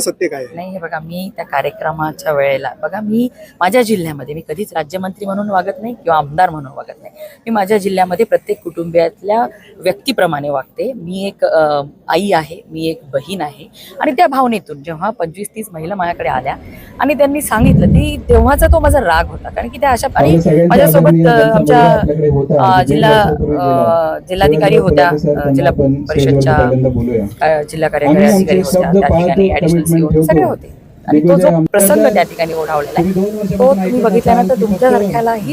सत्य काय आहे? नाही हे बघा मी त्या कार्यक्रमाच्या वेळेला बघा मी माझ्या जिल्ह्यामध्ये मी कधीच राज्यमंत्री म्हणून वागत नाही किंवा आमदार म्हणून वागत नाही. मी माझ्या जिल्ह्यामध्ये प्रत्येक कुटुंबियातल्या व्यक्तीप्रमाणे वागते. मी एक आई आहे मी एक बहीण आहे. आणि त्या भावनेतून जेव्हा पंचवीस तीस महिला माझ्याकडे आल्या आणि त्यांनी सांगितलं ती तेव्हाचा तो माझा राग होता. कारण की त्या अशा आणि माझ्यासोबत आमच्या अ, जिल्हा जिल्हाधिकारी होत्या. जिल्हा परिषदच्या जिल्हा कार्यकारी अधिकारी होत्या त्या ठिकाणी सीओ सगळे होते. आणि तो जो प्रसंग त्या ठिकाणी ओढावलेला आहे. तो तुम्ही बघितल्यानंतर तुमच्यासारख्यालाही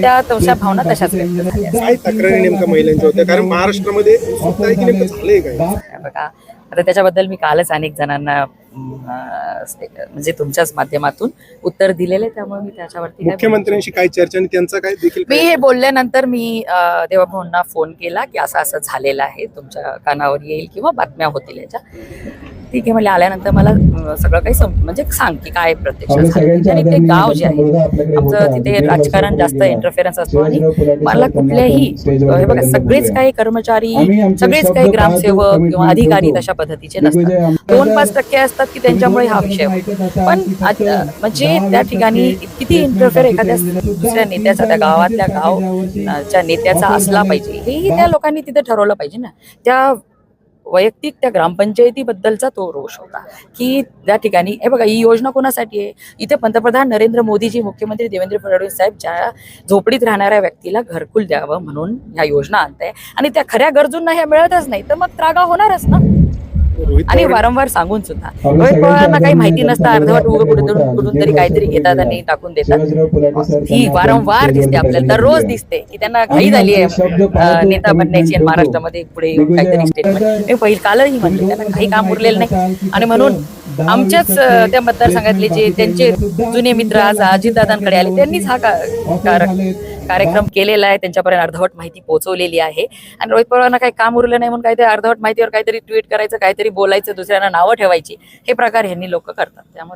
त्या तशा भावना तशाच व्यक्त झाल्या. काय तक्रारी नेमका महिलांच्या होत्या? कारण महाराष्ट्रामध्ये सुद्धा आहे की नेमकं झालंय काय? बघा आता त्याच्याबद्दल मी कालच अनेक जणांना म्हणजे तुमच्याच माध्यमातून उत्तर दिलेले त्यामुळे मी त्याच्यावरती मुख्यमंत्र्यांशी काय चर्चा आणि त्यांचा काय देखील मी हे बोलल्यानंतर मी देवाभाऊंना फोन केला की असं असं झालेलं आहे तुमच्या कानावर येईल किंवा बातम्या होतील याच्या. ठीक आहे म्हणजे आल्यानंतर मला सगळं काही म्हणजे सांग की काय प्रत्यक्ष. आणि ते गाव जे आहे आमचं तिथे राजकारण जास्त इंटरफेरन्स असतो आणि मला कुठल्याही हे बघा सगळेच काही कर्मचारी सगळेच काही ग्रामसेवक किंवा अधिकारी तशा पद्धतीचे नसतात. दोन पाच टक्के असतात की त्यांच्यामुळे हा विषय. पण म्हणजे त्या ठिकाणी किती इंटरफेअर एखाद्या दुसऱ्या नेत्याचा त्या गावातल्या गावच्या नेत्याचा असला पाहिजे हेही त्या लोकांनी तिथे ठरवलं पाहिजे ना. त्या वैयक्तिक त्या ग्रामपंचायतीबद्दलचा तो रोष होता की त्या ठिकाणी हे बघा ही योजना कोणासाठी आहे? इथे पंतप्रधान नरेंद्र मोदीजी मुख्यमंत्री देवेंद्र फडणवीस साहेब ज्या झोपडीत राहणाऱ्या व्यक्तीला घरकुल द्यावं म्हणून ह्या योजना आणताय. आणि त्या खऱ्या गरजूंना ह्या मिळतच नाही तर मग त्रागा होणारच ना? आणि वारंवार सांगून सुद्धा. रोहित पवारांना काही माहिती नसतं अर्धवट उभं कुठून कुठून तरी काहीतरी घेतात आणि टाकून देतात. ही वारंवार दिसते आपल्याला दररोज दिसते. की त्यांना घाई झाली आहे. नेता बनण्याची महाराष्ट्रामध्ये पुढे काहीतरी स्टेटमेंट मी पहिल कालही म्हणले त्यांना. काही काम उरलेलं नाही. आणि म्हणून आमच्याच त्या मतदारसंघातले जे त्यांचे जुने मित्र आज अजितदादांकडे आले त्यांनीच हा का- कार- कार्यक्रम केलेला आहे. त्यांच्यापर्यंत अर्धवट माहिती पोहोचवलेली आहे. आणि रोहित पवारांना काही काम उरलं नाही म्हणून काहीतरी अर्धवट माहितीवर काहीतरी ट्विट करायचं काहीतरी बोलायचं दुसऱ्यांना नावं ठेवायची. हे प्रकार ह्यांनी लोक करतात. त्यामुळे